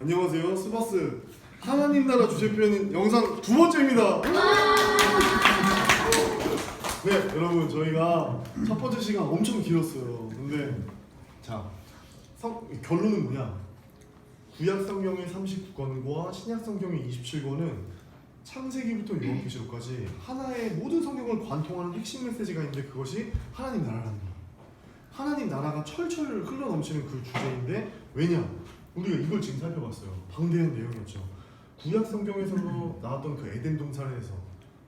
안녕하세요 스바스. 하나님 나라 주제 표현은 영상 두 번째입니다. 네 여러분 저희가 첫 번째 시간 엄청 길었어요. 근데 자 성, 결론은 뭐냐? 구약 성경의 39권과 신약 성경의 27권은 창세기부터 요한계시록까지 하나의 모든 성경을 관통하는 핵심 메시지가 있는데 그것이 하나님 나라라는 거야 하나님 나라가 철철 흘러 넘치는 그 주제인데 왜냐 우리가 이걸 지금 살펴봤어요. 방대한 내용이었죠. 구약 성경에서 나왔던 그 에덴 동산에서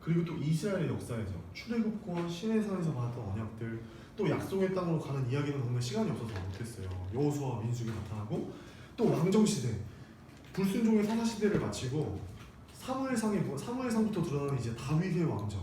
그리고 또 이스라엘의 역사에서 출애굽과 신의 산에서 받았던 언약들 또 약속의 땅으로 가는 이야기는 정말 시간이 없어서 못했어요. 여호수아 민수기 나타나고 또 왕정 시대 불순종의 사사 시대를 마치고 사무엘상에 사무엘상부터 드러나는 이제 다윗의 왕정.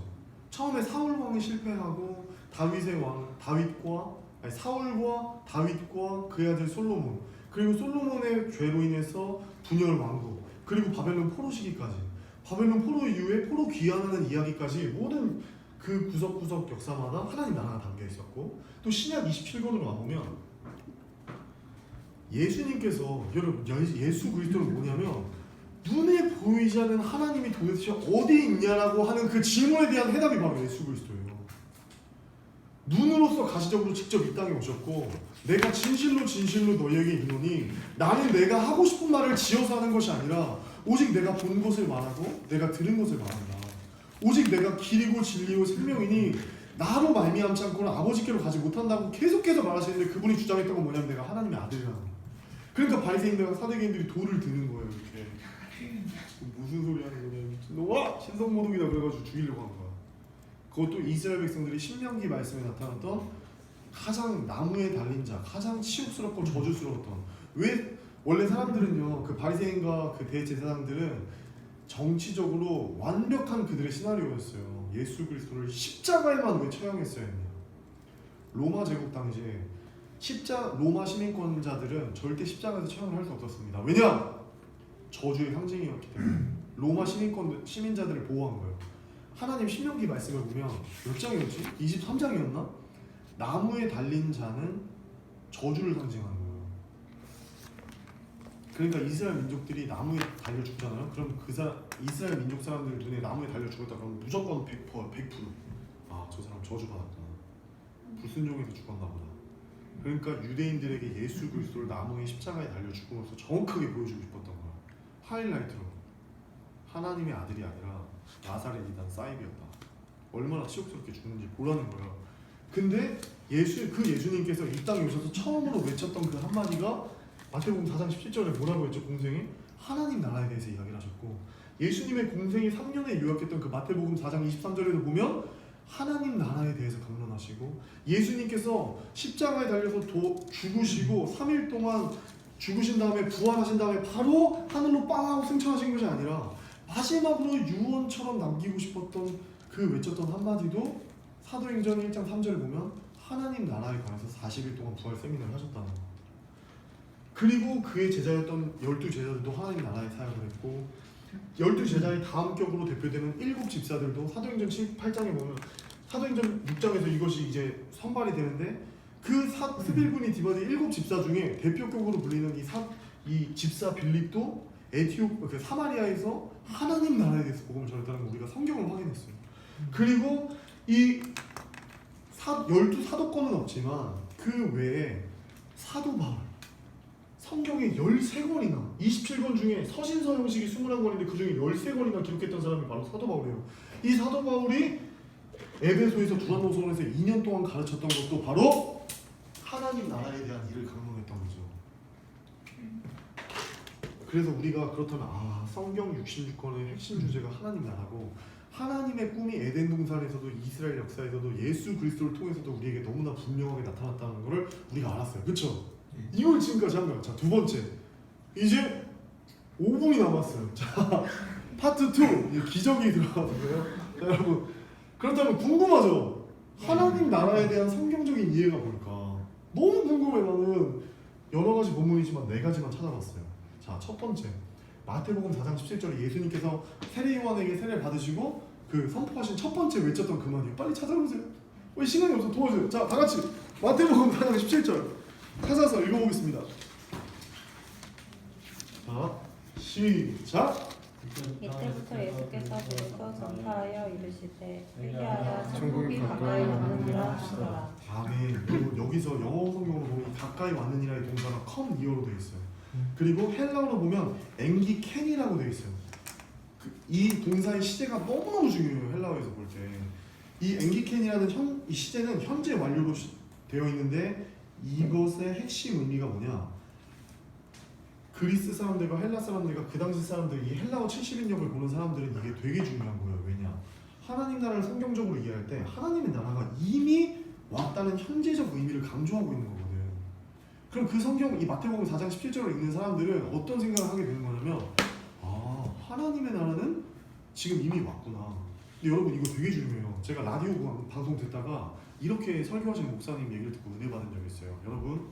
처음에 사울 왕이 실패하고 다윗의 왕 다윗과 아니, 사울과 다윗과 그의 아들 솔로몬 그리고 솔로몬의 죄로 인해서 분열 왕국 그리고 바벨론 포로 시기까지 바벨론 포로 이후에 포로 귀환하는 이야기까지 모든 그 구석구석 역사마다 하나님 나라가 담겨 있었고 또 신약 27권으로 와보면 예수님께서 여러분 예- 예수 그리스도는 뭐냐면 눈에 보이지 않는 하나님이 도대체 어디 있냐라고 하는 그 질문에 대한 해답이 바로 예수 그리스도예요. 눈으로서 가시적으로 직접 이 땅에 오셨고 내가 진실로 진실로 너희에게 이르노니 나는 내가 하고 싶은 말을 지어서 하는 것이 아니라 오직 내가 본 것을 말하고 내가 들은 것을 말한다. 오직 내가 길이고 진리고 생명이니 나로 말미암지 않고는 아버지께로 가지 못한다고 계속해서 말하시는데 그분이 주장했던 건 뭐냐면 내가 하나님의 아들이라는 거예요. 그러니까 바리새인들과 사두개인들이 돌을 드는 거예요 이렇게 무슨 소리 하는 거냐 미친놈아 신성모독이다 그래가지고 죽이려고 한 거야. 그것도 이스라엘 백성들이 신명기 말씀에 나타났던 가장 나무에 달린 자, 가장 치욕스럽고 저주스러웠던 왜 원래 사람들은요 그 바리새인과 그 대제사장들은 정치적으로 완벽한 그들의 시나리오였어요. 예수 그리스도를 십자가에만 왜 처형했어야 했냐? 로마 제국 당시에 십자 로마 시민권자들은 절대 십자가에서 처형을 할 수 없었습니다. 왜냐? 저주의 상징이었기 때문에 로마 시민권 시민자들을 보호한 거예요. 하나님 신명기 말씀을 보면 몇 장이었지? 23장이었나? 나무에 달린 자는 저주를 상징하는 거예요. 그러니까 이스라엘 민족들이 나무에 달려 죽잖아요. 그럼 그 사, 이스라엘 민족 사람들 눈에 나무에 달려 죽었다 그러면 무조건 100%, 100%. 아, 저 사람 저주 받았구나. 불순종해서 죽었나 보다. 그러니까 유대인들에게 예수 그리스도를 나무의 십자가에 달려 죽음으로써 정확하게 보여주고 싶었던 거야. 하이라이트로. 하나님의 아들이 아니라 나사렛이단 사입이었다. 얼마나 치욕스럽게 죽는지 보라는 거야. 근데 예수 그 예수님께서 이 땅에 오셔서 처음으로 외쳤던 그 한마디가 마태복음 4장 17절에 뭐라고 했죠 공생이? 하나님 나라에 대해서 이야기를 하셨고 예수님의 공생이 3년에 요약했던 그 마태복음 4장 23절에도 보면 하나님 나라에 대해서 강론하시고 예수님께서 십자가에 달려서 도, 죽으시고 3일 동안 죽으신 다음에 부활하신 다음에 바로 하늘로 빵 하고 승천하신 것이 아니라 마지막으로 유언처럼 남기고 싶었던 그 외쳤던 한마디도 사도행전 1장 3절을 보면 하나님 나라에 관해서 40일 동안 부활 세미나를 하셨다는 거. 그리고 그의 제자였던 열두 제자들도 하나님 나라에 사역을 했고 열두 제자의 다음 격으로 대표되는 일곱 집사들도 사도행전 7, 8장에 보면 사도행전 6장에서 이것이 이제 선발이 되는데 그 사, 스빌분이 디바디 일곱 집사 중에 대표격으로 불리는 이, 사, 이 집사 빌립도 에티오 그 사마리아에서 하나님 나라에 대해서 복음을 전했다는 거 우리가 성경을 확인했어요. 그리고 이 사, 열두 사도권은 없지만 그 외에 사도 바울 성경에 13권이나 27권 중에 서신서 형식이 21권인데 그 중에 13권이나 기록했던 사람이 바로 사도 바울이에요. 이 사도 바울이 에베소에서 두란노선에서 2년 동안 가르쳤던 것도 바로 하나님 나라에 대한 일을 강론했던 거죠. 그래서 우리가 그렇다면 아 성경 66권의 핵심 주제가 하나님 나라고 하나님의 꿈이 에덴 동산에서도 이스라엘 역사에서도 예수 그리스도를 통해서도 우리에게 너무나 분명하게 나타났다는 것을 우리가 알았어요. 그렇죠? 이걸 지금까지 한 거야. 자, 두 번째. 이제 5분이 남았어요. 자, 파트 2. 기적이 들어가고요. 자, 여러분. 그렇다면 궁금하죠? 하나님 나라에 대한 성경적인 이해가 뭘까? 너무 궁금해, 나는. 여러 가지 본문이지만 네 가지만 찾아봤어요. 자, 첫 번째. 마태복음 4장 17절에 예수님께서 세례 요한에게 세례를 받으시고 그 선포하신 첫 번째 외쳤던 그 말이에요. 빨리 찾아보세요. 왜 시간이 없어 도와줘요. 자, 다 같이 마태복음 4장 17절 찾아서 읽어보겠습니다. 자 시작. 이때부터 예수께서 그리고 전파하여 이르시되 회개하라 천국이 가까이 왔느니라 하시더라 아멘. 여기서 영어 성경으로 보면 이 가까이 왔느니라의 동사가 come near로 되어 있어요. 그리고 헬라어로 보면 앵기 캔이라고 되어 있어요. 그, 이 동사의 시제가 너무너무 중요해요. 헬라어에서 볼 때. 이 앵기 캔이라는 현, 이 시제는 현재 완료로 시- 되어 있는데 이것의 핵심 의미가 뭐냐? 그리스 사람들과 헬라 사람들과 그 당시 사람들 이 헬라어 70인역을 보는 사람들은 이게 되게 중요한 거예요. 왜냐? 하나님 나라를 성경적으로 이해할 때 하나님의 나라가 이미 왔다는 현재적 의미를 강조하고 있는 거거든. 그럼 그 성경 이 마태복음 4장 17절을 읽는 사람들은 어떤 생각을 하게 되는 거냐면 아 하나님의 나라는 지금 이미 왔구나. 근데 여러분 이거 되게 중요해요. 제가 라디오 방- 방송 듣다가 이렇게 설교하시는 목사님 얘기를 듣고 은혜 받은 적이 있어요. 여러분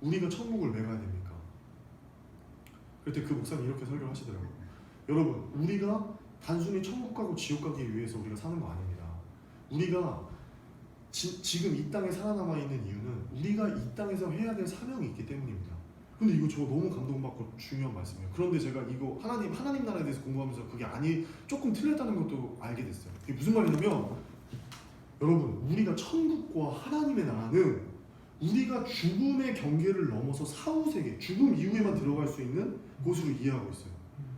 우리가 천국을 왜 가야 됩니까? 그때 그 목사님 이렇게 설교를 하시더라고요. 여러분 우리가 단순히 천국 가고 지옥 가기 위해서 우리가 사는 거 아닙니다. 우리가 지, 지금 이 땅에 살아남아 있는 이유는 우리가 이 땅에서 해야 될 사명이 있기 때문입니다. 근데 이거 저 너무 감동받고 중요한 말씀이에요. 그런데 제가 이거 하나님 하나님 나라에 대해서 공부하면서 그게 아니 조금 틀렸다는 것도 알게 됐어요. 이게 무슨 말이냐면 여러분 우리가 천국과 하나님의 나라는 우리가 죽음의 경계를 넘어서 사후 세계, 죽음 이후에만 들어갈 수 있는 곳으로 이해하고 있어요.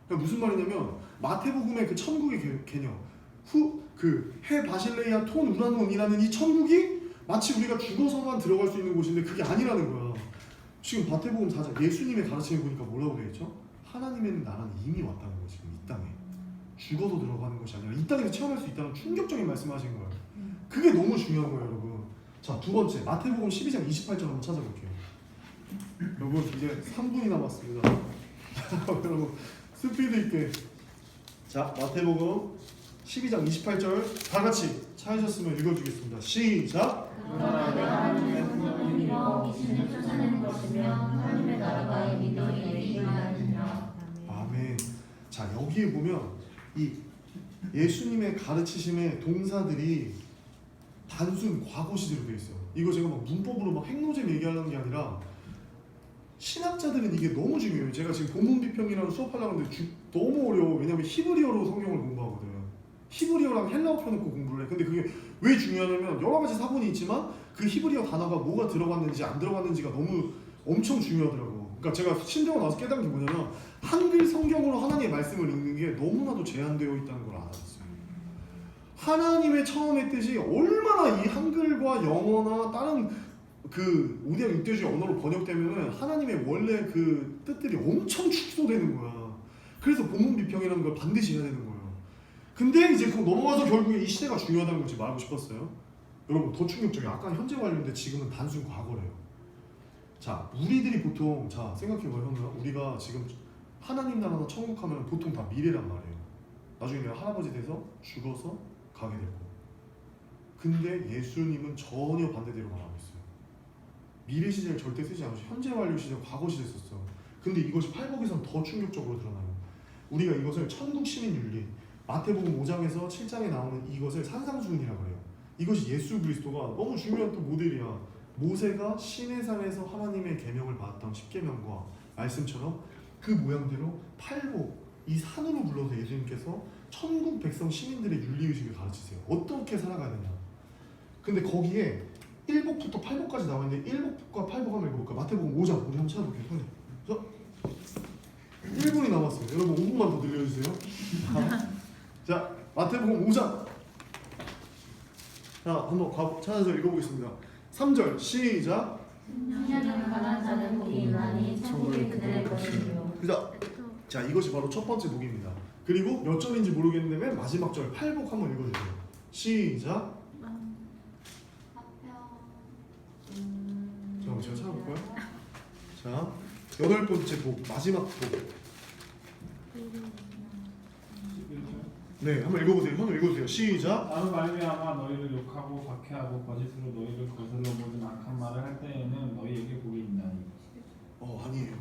그러니까 무슨 말이냐면 마태복음의 그 천국의 개- 개념, 후 그 해 바실레이아 톤 우라논이라는 이 천국이 마치 우리가 죽어서만 들어갈 수 있는 곳인데 그게 아니라는 거야. 지금 마태복음 4장 예수님의 가르침을 보니까 뭐라고 되어 있죠? 하나님의 나라는 이미 왔다는 거 지금 이 땅에 죽어서 들어가는 것이 아니라 이 땅에서 체험할 수 있다는 충격적인 말씀하신 거예요. 그게 너무 중요한 거예요, 여러분. 자, 두 번째 마태복음 12장 28절 한번 찾아볼게요. 여러분 이제 3분이 남았습니다. 여러분 스피드 있게. 자, 마태복음 12장 28절 다 같이 찾으셨으면 읽어주겠습니다. 시작. 아멘. 자 여기에 보면 이 예수님의 가르치심의 동사들이 단순 과거 시제로 되어 있어요. 이거 제가 막 문법으로 막 핵노잼 얘기하는 게 아니라 신학자들은 이게 너무 중요해요. 제가 지금 본문 비평이라는 수업하려고 하는데 주- 너무 어려워. 왜냐면 히브리어로 성경을 공부하거든. 히브리어랑 헬라어 펴놓고 공부를 해. 근데 그게 왜 중요하냐면 여러 가지 사본이 있지만 그 히브리어 단어가 뭐가 들어갔는지 안 들어갔는지가 너무 엄청 중요하더라고. 그러니까 제가 신대원 와서 깨달은 게 뭐냐면 한글 성경으로 하나님의 말씀을 읽는 게 너무나도 제한되어 있다는 걸 알았어요. 하나님의 처음의 뜻이 얼마나 이 한글과 영어나 다른 그 5대 6대주의 언어로 번역되면은 하나님의 원래 그 뜻들이 엄청 축소되는 거야. 그래서 본문 비평이라는 걸 반드시 해야 되는 거예요. 근데 이제 그 넘어가서 결국에 이 시대가 중요하다는 걸 지금 말하고 싶었어요. 여러분 더 충격적이에요. 아까 현재 완료인데 지금은 단순 과거래요. 자, 우리들이 보통 자 생각해봐요, 형들. 우리가 지금 하나님 나라나 천국 하면 보통 다 미래란 말이에요. 나중에 내가 할아버지 돼서 죽어서 가게 될 거. 근데 예수님은 전혀 반대대로 말하고 있어요. 미래 시제를 절대 쓰지 않으시고 현재 완료 시제, 과거 시제 썼어. 근데 이것이 팔복에서는 더 충격적으로 드러나요. 우리가 이것을 천국 시민 윤리, 마태복음 5장에서 7장에 나오는 이것을 산상수훈이라고 해요. 이것이 예수 그리스도가 너무 중요한 또 모델이야. 모세가 시내산에서 하나님의 계명을 받았던 십계명과 말씀처럼 그 모양대로 팔복 이 산으로 불러서 예수님께서 천국 백성 시민들의 윤리 의식을 가르치세요. 어떻게 살아가야 되냐. 근데 거기에 1복부터 8복까지 나와 있는데 1복과 8복 한번 읽어볼까? 마태복음 5장 우리 한번 찾아볼게요. 자, 1분이 남았어요. 여러분 5분만 더 늘려주세요. 자, 마태복음 5장. 자, 한번 가, 찾아서 읽어보겠습니다. 3절 시작. 하나님을 가난 자는 복이 있나니 천국이 그들의 것이요 그자, 자 이것이 바로 첫 번째 복입니다. 그리고 몇 절인지 모르겠는데 맨 마지막 절 8복 한번 읽어주세요. 시작. 자, 제가 찾아볼까요? 자, 여덟 번째 복 마지막 복. 네, 한번 읽어보세요. 한번 읽어주세요. 시작. 나로 말미암아 너희를 욕하고 박해하고 거짓으로 너희를 거슬러 보는 악한 말을 할 때에는 너희에게 복이 있나니 어 아니에요.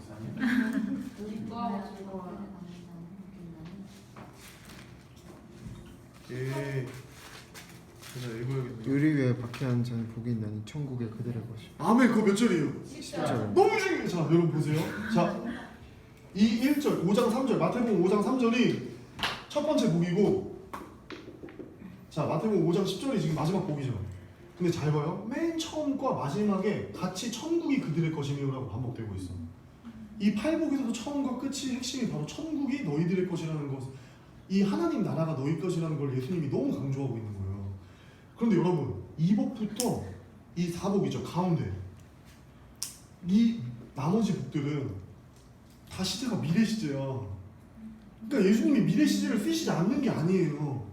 예. 제가 읽어야겠네요. 의리 위에 박해한 자는 복이 있나니 천국의 그들의 것이 아멘. 그거 몇 절이에요? 10절 너무 중요해요. 자, 여러분 보세요. 자, 이 1절 5장 3절 마태복음 5장 3절이 첫 번째 복이고 자 마태복음 5장 10절이 지금 마지막 복이죠. 근데 잘 봐요. 맨 처음과 마지막에 같이 천국이 그들의 것이며라고 반복되고 있어. 이 팔복에서도 처음과 끝이 핵심이 바로 천국이 너희들의 것이라는 것. 이 하나님 나라가 너희 것이라는 걸 예수님이 너무 강조하고 있는 거예요. 그런데 여러분 이 복부터 이 사복이죠 가운데 이 나머지 복들은 다 시제가 미래 시제야. 그러니까 예수님이 미래 시제를 쓰시지 않는 게 아니에요.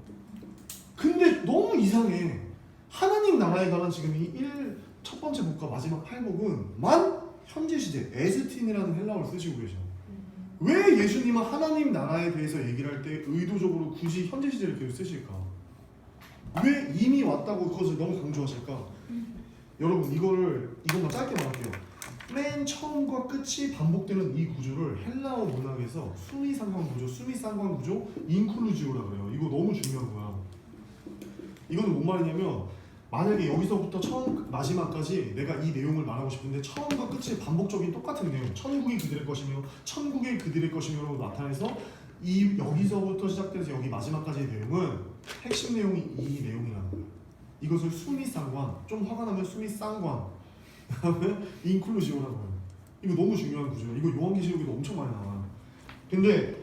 근데 너무 이상해. 하나님 나라에 관한 지금 이 1, 첫 번째 복과 마지막 팔복은 만 현재 시제 에스틴이라는 헬라어를 쓰시고 계셔. 왜 예수님은 하나님 나라에 대해서 얘기를 할 때 의도적으로 굳이 현재 시제를 계속 쓰실까? 왜 이미 왔다고 그것을 너무 강조하실까? 여러분 이거를 이것만 짧게 말할게요. 맨 처음과 끝이 반복되는 이 구조를 헬라어 문학에서 수미 상관 구조, 수미 상관 구조, 인클루지오라 그래요. 이거 너무 중요한 거야. 이거는 뭔 말이냐면 만약에 여기서부터 처음 마지막까지 내가 이 내용을 말하고 싶은데 처음과 끝이 반복적인 똑같은 내용 천국이 그들의 것이며 천국이 그들의 것이며로 나타내서 이 여기서부터 시작돼서 여기 마지막까지의 내용은 핵심 내용이 이 내용이라는 거예요 이것을 수미상관 좀 화가 나면 수미쌍관 그 다음에 인클루시오라고 해요 이거 너무 중요한 구조예요 이거 요한계시록에도 엄청 많이 나와요 근데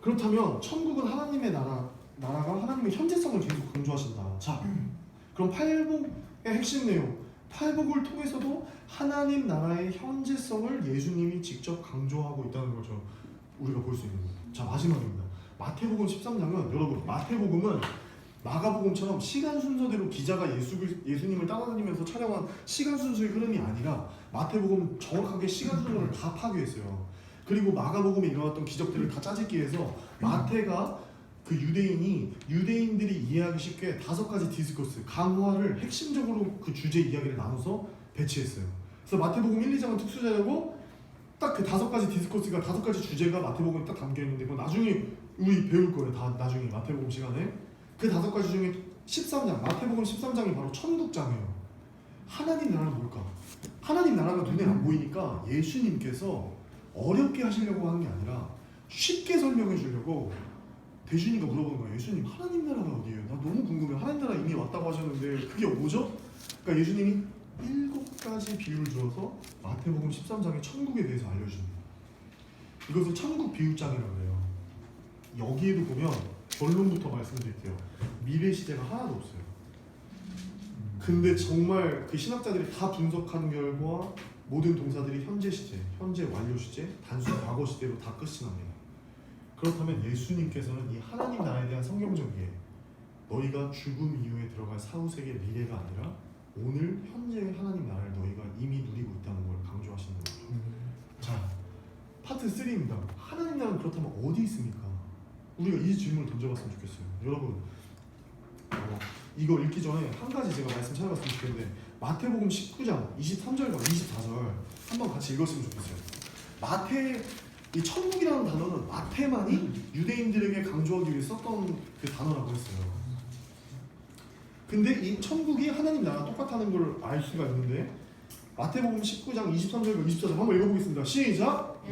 그렇다면 천국은 하나님의 나라 나라가 하나님의 현재성을 계속 강조하신다. 자, 그럼 팔복의 핵심 내용, 팔복을 통해서도 하나님 나라의 현재성을 예수님이 직접 강조하고 있다는 거죠. 우리가 볼 수 있는 거예요. 자, 마지막입니다. 마태복음 13장은 여러분, 마태복음은 마가복음처럼 시간 순서대로 기자가 예수 예수님을 따라다니면서 촬영한 시간 순서의 흐름이 아니라 마태복음 정확하게 시간 순서를 다 파괴했어요. 그리고 마가복음에 일어났던 기적들을 다 짜집기 위해서 마태가 그 유대인이 유대인들이 이해하기 쉽게 다섯 가지 디스코스 강화를 핵심적으로 그 주제 이야기를 나눠서 배치했어요. 그래서 마태복음 1, 2장은 특수자고 딱 그 다섯 가지 디스코스가 다섯 가지 주제가 마태복음에 딱 담겨 있는데 그건 나중에 우리 배울 거예요. 다 나중에 마태복음 시간에 그 다섯 가지 중에 13장 마태복음 13장이 바로 천국장이에요. 하나님 나라는 뭘까? 하나님 나라가 눈에 안 보이니까 예수님께서 어렵게 하시려고 하는 게 아니라 쉽게 설명해 주려고 대준이가 물어보는 거예요. 예수님 하나님 나라가 어디예요? 나 너무 궁금해. 하나님 나라 이미 왔다고 하셨는데 그게 뭐죠? 그러니까 예수님이 일곱 가지 비유를 들어서 마태복음 13장의 천국에 대해서 알려줍니다. 이것을 천국 비유장이라고 해요. 여기에도 보면 결론부터 말씀드릴게요. 미래 시제가 하나도 없어요. 근데 정말 그 신학자들이 다 분석한 결과 모든 동사들이 현재 시제, 현재 완료 시제, 단순 과거 시제로 다 끝이 납니다. 그렇다면 예수님께서는 이 하나님 나라에 대한 성경적 이해, 너희가 죽음 이후에 들어갈 사후세계 미래가 아니라 오늘 현재의 하나님 나라를 너희가 이미 누리고 있다는 걸 강조하시는 거죠. 자, 파트 3입니다. 하나님 나라는 그렇다면 어디 있습니까? 우리가 이 질문을 던져봤으면 좋겠어요. 여러분, 어, 이거 읽기 전에 한 가지 제가 말씀 찾아봤으면 좋겠는데 마태복음 19장 23절과 24절 한번 같이 읽었으면 좋겠어요. 마태 이 천국이라는 단어는 마태만이 유대인들에게 강조하기 위해 썼던 그 단어라고 했어요. 근데 이 천국이 하나님 나라 똑같다는 걸 알 수가 있는데 마태복음 19장 23절과 24절 한번 읽어보겠습니다. 시작.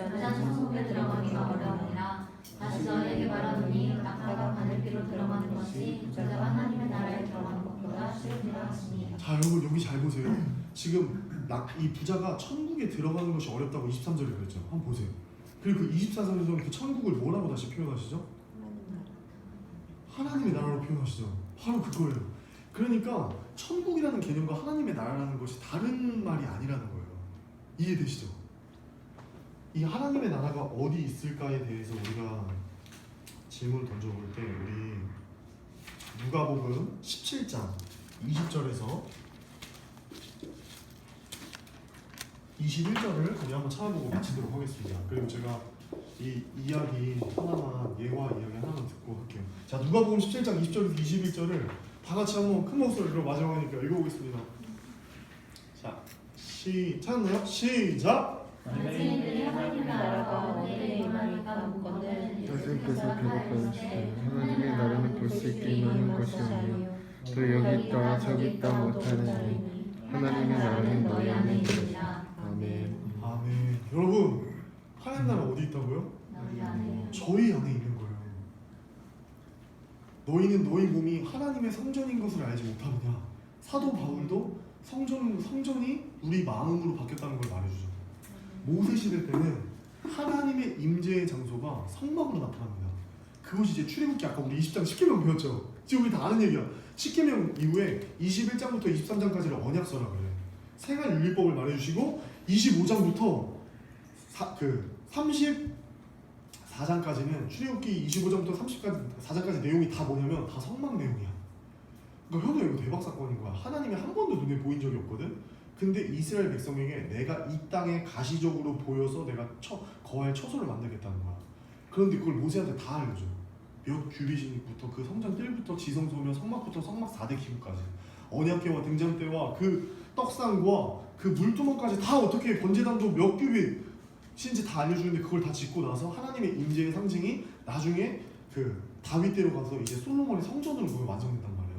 저는 천국에 들어가기가 어려우니라 다시 너희에게 말하노니 낙타가 바늘귀로 들어가는 것이 저자가 하나님의 나라에 들어가는 것보다 쉬우니라 하시니 자 여러분 여기 잘 보세요. 지금 나, 이 부자가 천국에 들어가는 것이 어렵다고 23절에 그랬죠. 한번 보세요. 그리고 그 24절에서는 그 천국을 뭐라고 다시 표현하시죠? 하나님의 나라로 표현하시죠. 바로 그거예요. 그러니까 천국이라는 개념과 하나님의 나라라는 것이 다른 말이 아니라는 거예요. 이해되시죠? 이 하나님의 나라가 어디 있을까에 대해서 우리가 질문을 던져볼 때 우리 누가복음 17장 20절에서 21절을 우리 한번 찾아보고 마치도록 하겠습니다. 그리고 제가 이 이야기 하나만 예화 이야기 하나만 듣고 할게요. 자 누가복음 17장 20절에서 21절을 다 같이 한번 큰 목소리로 마지막이니까 읽어보겠습니다. 자 시, 찾았나요? 시작! 만생들이 하나님의 나라가 어디에 임하니까 묻건들 예수께서 대답하시되 하나님의 나라는 볼 수 있게 임하는 것이 아니요 또 여기 있다 저기 있다 못하느니 하나님의 나라는 너희 안에 있느니라. 아멘. 아멘. 여러분 하나님 나라 어디 있다고요? 너희 안에 저희 안에 있는 거예요. 너희는 너희 몸이 하나님의 성전인 것을 알지 못하느냐? 사도 바울도 성전 성전이 우리 마음으로 바뀌었다는 걸 말해주죠. 모세 시대 때는 하나님의 임재의 장소가 성막으로 나타납니다. 그것이 이제 출애굽기 아까 우리 20장 10계명 배웠죠. 지금 우리 다 아는 얘기야. 10계명 이후에 21장부터 23장까지를 언약서라 그래. 생활 윤리법을 말해주시고 25장부터 사, 그 34장까지는 출애굽기 25장부터 30까지 4장까지 내용이 다 뭐냐면 다 성막 내용이야. 그러니까 현우 이거 대박 사건인 거야. 하나님이 한 번도 눈에 보인 적이 없거든. 근데 이스라엘 백성에게 내가 이 땅에 가시적으로 보여서 내가 처, 거할 처소를 만들겠다는 거야. 그런데 그걸 모세한테 다 알려줘. 몇 규빗부터 그 성전 뜰부터 지성소며 성막부터 성막 4대 기구까지 언약궤와 등잔대와 그 떡상과 그 물두멍까지 다 어떻게 번제단도 몇 규빗 신지 다 알려주는데 그걸 다 짓고 나서 하나님의 임재의 상징이 나중에 그 다윗대로 가서 이제 솔로몬의 성전으로 완성된단 말이야.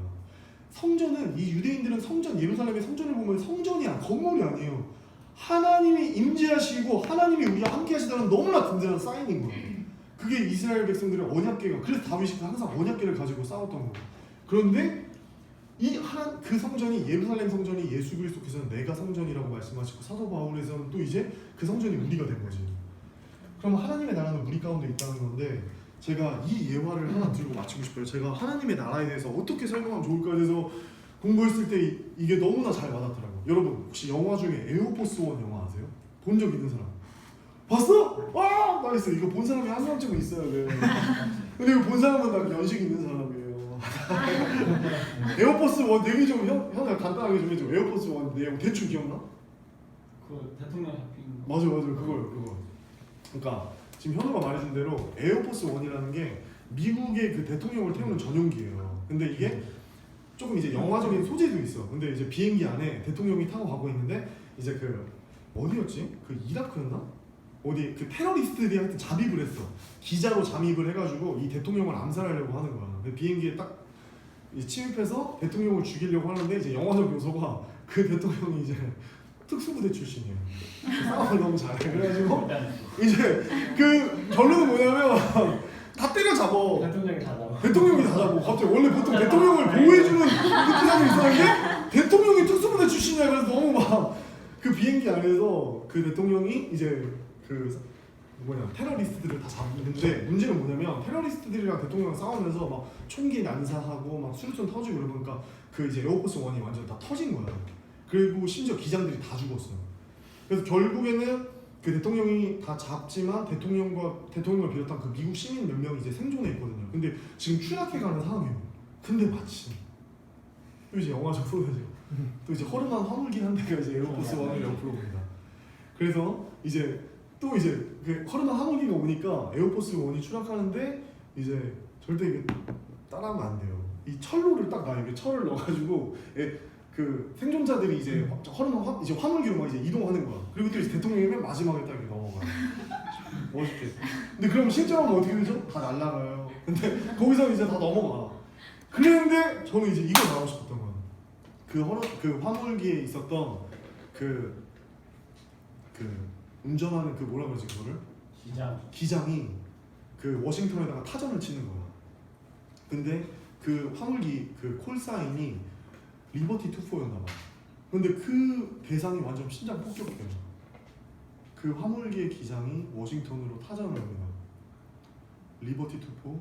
성전은 이 유대인들은 성전 예루살렘의 성전을 보면 성전이 야 건물이 아니에요. 하나님이 임재하시고 하나님이 우리와 함께 하시다는 너무나 든든한 사인인 거예요. 그게 이스라엘 백성들의 언약궤가 그래서 다윗이 항상 언약궤를 가지고 싸웠던 거예요. 그런데 이 하나 그 성전이 예루살렘 성전이 예수 그리스도께서는 내가 성전이라고 말씀하시고 사도 바울에서는 또 이제 그 성전이 우리가 된 거지. 그럼 하나님의 나라는 우리 가운데 있다는 건데 제가 이 예화를 하나 들고 마치고 싶어요. 제가 하나님의 나라에 대해서 어떻게 설명하면 좋을까에 대해서 공부했을 때 이- 이게 너무나 잘 와닿더라고요. 여러분 혹시 영화 중에 에어포스 원 영화 아세요? 본 적 있는 사람? 봤어? 와 나이스 이거 본 사람이 한 명쯤은 있어야 돼. 근데 이거 본 사람은 나 연식 있는 사람이에요. 에어포스 원 얘기 좀 형, 형가 간단하게 좀 해줘. 에어포스 원 내용 대충 기억나? 그 대통령 잡힌 거 맞아 맞아 그거요 그거. 그러니까 지금 현우가 말해준 대로 에어포스 원이라는 게 미국의 그 대통령을 태우는 전용기예요. 근데 이게 조금 이제 영화적인 소재도 있어. 근데 이제 비행기 안에 대통령이 타고 가고 있는데 이제 그 어디였지? 그 이라크였나? 어디 그 테러리스트들이 하여튼 잠입을 했어. 기자로 잠입을 해가지고 이 대통령을 암살하려고 하는 거야. 근데 비행기에 딱 침입해서 대통령을 죽이려고 하는데 이제 영화적 요소가 그 대통령이 이제 특수부대 출신이에요. 싸움을 너무 잘해. 그래가지고 이제 그 결론은 뭐냐면 다 때려잡어. 대통령이 다 나와 대통령이 다 잡고 갑자기 원래 보통 대통령을 보호해주는 그 특사도 이상한데 대통령이 특수부대 출신이야 그래서 너무 막 그 비행기 안에서 그 대통령이 이제 그 뭐냐 테러리스트들을 다 잡는데 문제는 뭐냐면 테러리스트들이랑 대통령이랑 싸우면서 막 총기 난사하고 막 수류탄 터지고 이러니까 그 이제 에어포스 원이 완전 다 터진 거야 그리고 심지어 기장들이 다 죽었어요 그래서 결국에는 그 대통령이 다 잡지만 대통령과 대통령을 비롯한 그 미국 시민 몇 명이 이제 생존해 있거든요. 근데 지금 추락해가는 상황이에요. 근데 마침 또 이제 영화적 소재죠. 또 이제 허름한 화물기 한 대가 이제 에어포스 원을 옆으로 옵니다. 그래서 이제 또 이제 그 허름한 화물기가 오니까 에어포스 원이 추락하는데 이제 절대 이게 따라하면 안 돼요. 이 철로를 딱 놔요. 철을 넣어가지고 예, 그 생존자들이 이제 허- 허름한 화, 이제 화물기로 막 이제 이동하는 거야. 그리고 또 이제 대통령이 맨 마지막에 딱 이렇게 넘어가. 멋있게. 근데 그럼 실제로 하면 어떻게 되죠? 다 날라가요. 근데 거기서 이제 다 넘어가. 그랬는데 저는 이제 이거 나오고 싶었던 거야. 그 허름 그 화물기에 있었던 그 그 운전하는 그 뭐라 그러지 그거를 기장 기장이 그 워싱턴에다가 타전을 치는 거야. 근데 그 화물기 그 콜사인이 리버티 투포였나 봐. 근데 그 대상이 완전 심장 폭격돼요. 그 화물기의 기장이 워싱턴으로 타전을 합니다. 리버티 투포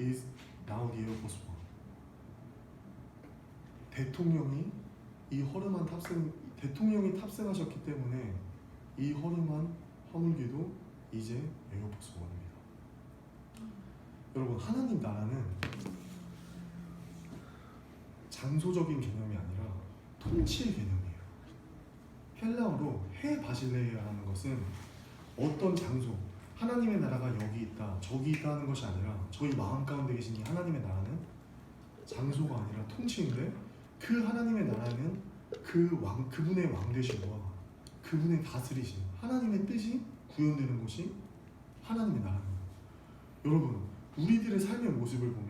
is now the Air Force One. 대통령이 이 허름한 탑승 대통령이 탑승하셨기 때문에 이 허름한 화물기도 이제 에어포스 원입니다. 여러분 하나님 나라는 장소적인 개념이 아니라 통치의 개념이에요. 헬라어로 해 바실레이아라는 것은 어떤 장소, 하나님의 나라가 여기 있다, 저기 있다 하는 것이 아니라 저희 마음 가운데 계신 이 하나님의 나라는 장소가 아니라 통치인데 그 하나님의 나라는 그 왕, 그분의 왕 되심과 그분의 다스리심, 하나님의 뜻이 구현되는 것이 하나님의 나라입니다. 여러분, 우리들의 삶의 모습을 보면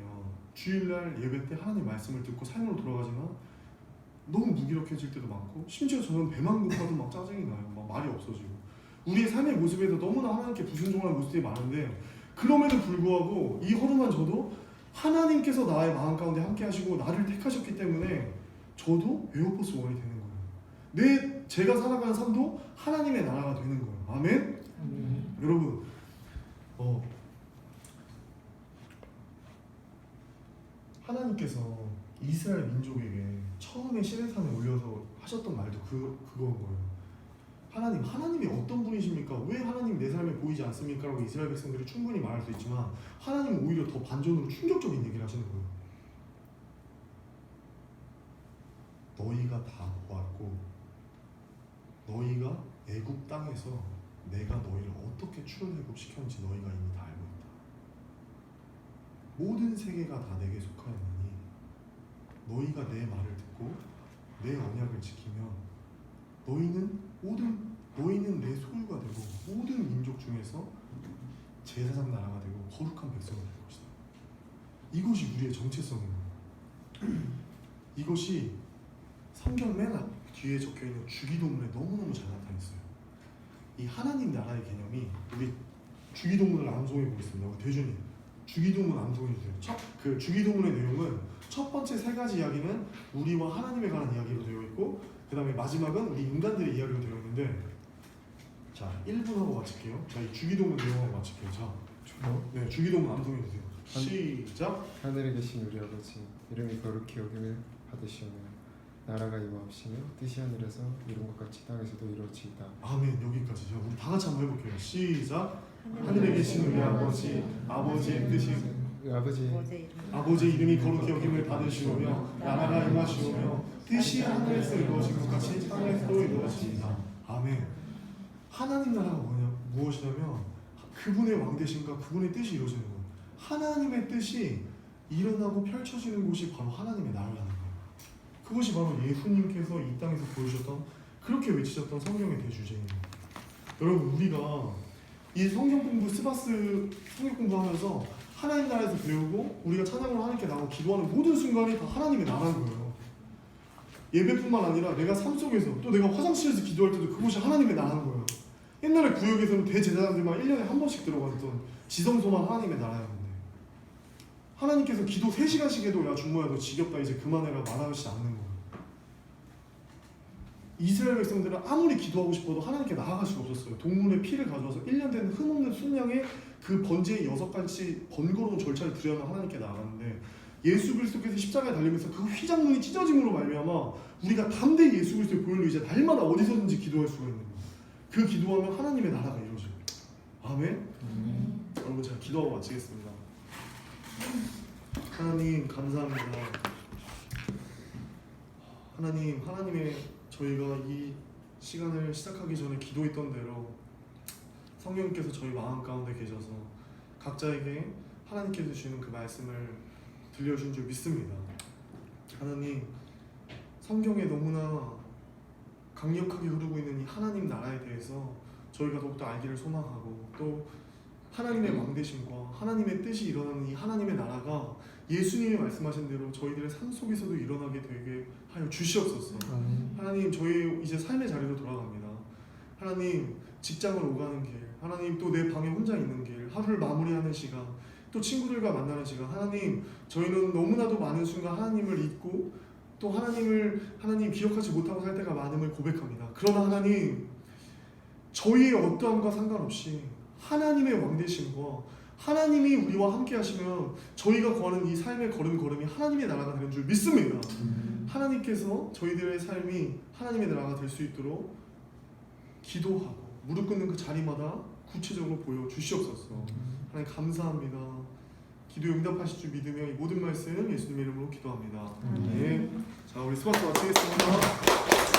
주일날 예배 때 하나님 말씀을 듣고 삶으로 돌아가지만 너무 무기력해질 때도 많고 심지어 저는 배만 고파도 막 짜증이 나요. 막 말이 없어지고 우리의 삶의 모습에도 너무나 하나님께 불순종하는 모습들이 많은데 그럼에도 불구하고 이 허름한 저도 하나님께서 나의 마음 가운데 함께 하시고 나를 택하셨기 때문에 저도 웨어포스 원이 되는 거예요. 내 제가 살아가는 삶도 하나님의 나라가 되는 거예요. 아멘. 여러분, 어, 하나님께서 이스라엘 민족에게 처음에 시내산에 올려서 하셨던 말도 그 그거인 거예요. 하나님, 하나님이 어떤 분이십니까? 왜 하나님 내 삶에 보이지 않습니까? 라고 이스라엘 백성들이 충분히 말할 수 있지만 하나님은 오히려 더 반전으로 충격적인 얘기를 하시는 거예요. 너희가 다 보았고 너희가 애굽 땅에서 내가 너희를 어떻게 출애굽 시켰는지 너희가 이미 다 알고. 모든 세계가 다 내게 속하였느니 너희가 내 말을 듣고 내 언약을 지키면 너희는 모든 너희는 내 소유가 되고 모든 민족 중에서 제사장 나라가 되고 거룩한 백성이 될 것이다. 이것이 우리의 정체성입니다. 이것이 성경 맨앞 뒤에 적혀 있는 주기도문에 너무너무 잘 나타나 있어요. 이 하나님 나라의 개념이 우리 주기도문을 암송해 보겠습니다. 우리 대준이 주기도문 암송해 주세요. 첫 그 주기도문의 내용은 첫 번째 세 가지 이야기는 우리와 하나님에 관한 이야기로 되어 있고 그 다음에 마지막은 우리 인간들의 이야기로 되어 있는데 자 1분 하고 마칠게요. 자이 주기도문 내용하고 마칠게요. 자 주로 네, 주기도문 암송해 주세요. 시작. 하늘에 계신 우리 아버지 이름이 거룩히 여김을 받으시오며 나라가 임하옵시며 뜻이 하늘에서 이룬 것 같이 땅에서도 이루어지이다. 아멘 여기까지 자 우리 다 같이 한번 해볼게요. 시작. 하늘에 계신 우리 아버지 아버지의 뜻이 그 아버지 아버지 이름이 거룩히 여김을 받으시오며 나라가 임하시오며 뜻이 하늘에서 이루어진 것 같이 땅에서도 이루어지이다. 아멘. 하나님 나라가 뭐냐 무엇이냐면 그분의 왕대심과 그분의 뜻이 이루어지는 거예요. 하나님의 뜻이 일어나고 펼쳐지는 곳이 바로 하나님의 나라라는 거예요. 그것이 바로 예수님께서 이 땅에서 보여주셨던 그렇게 외치셨던 성경의 대주제예요. 여러분 우리가 이 성경 공부 스바스 성경 공부하면서 하나님 나라에서 배우고 우리가 찬양으로 하나님께 나가고 기도하는 모든 순간이 다 하나님의 나라인 거예요. 예배뿐만 아니라 내가 삶 속에서 또 내가 화장실에서 기도할 때도 그곳이 하나님의 나라인 거예요. 옛날에 구역에서는 대제사장들만 1년에 한 번씩 들어갔던 지성소만 하나님의 나라였는데 하나님께서 기도 3시간씩 해도 야 준모야 너 지겹다 이제 그만해라 말하지 않는 거예요. 이스라엘 백성들은 아무리 기도하고 싶어도 하나님께 나아갈 수가 없었어요. 동물의 피를 가져와서 1년 된 흠없는 순양의 그 번제의 여섯 가지 번거로운 절차를 들여야만 하나님께 나아가는데 예수 그리스도께서 십자가에 달리면서 그 휘장문이 찢어짐으로 말미암아 우리가 담대히 예수 그리스도의 보혈로 이제 날마다 어디서든지 기도할 수가 있는 거예요. 그 기도하면 하나님의 나라가 이루어져요. 아멘. 여러분 제가 기도하고 마치겠습니다. 하나님 감사합니다. 하나님 하나님의 저희가 이 시간을 시작하기 전에 기도했던 대로 성령께서 저희 마음 가운데 계셔서 각자에게 하나님께서 주시는 그 말씀을 들려주신 줄 믿습니다. 하나님 성경에 너무나 강력하게 흐르고 있는 이 하나님 나라에 대해서 저희가 더욱더 알기를 소망하고 또 하나님의 왕대심과 하나님의 뜻이 일어나는 이 하나님의 나라가 예수님이 말씀하신 대로 저희들의 삶 속에서도 일어나게 되게 하여 주시옵소서. 하나님 저희 이제 삶의 자리로 돌아갑니다. 하나님 직장을 오가는 길, 하나님 또 내 방에 혼자 있는 길, 하루를 마무리하는 시간, 또 친구들과 만나는 시간, 하나님 저희는 너무나도 많은 순간 하나님을 잊고 또 하나님을 하나님 기억하지 못하고 살 때가 많음을 고백합니다. 그러나 하나님 저희의 어떠함과 상관없이 하나님의 왕되심과 하나님이 우리와 함께 하시면 저희가 거하는 이 삶의 걸음걸음이 하나님의 나라가 되는 줄 믿습니다. 하나님께서 저희들의 삶이 하나님의 나라가 될 수 있도록 기도하고 무릎 꿇는 그 자리마다 구체적으로 보여 주시옵소서. 하나님 감사합니다. 기도 응답하실 줄 믿으며 이 모든 말씀 예수님의 이름으로 기도합니다. 네. 자 우리 수박도 마치겠습니다.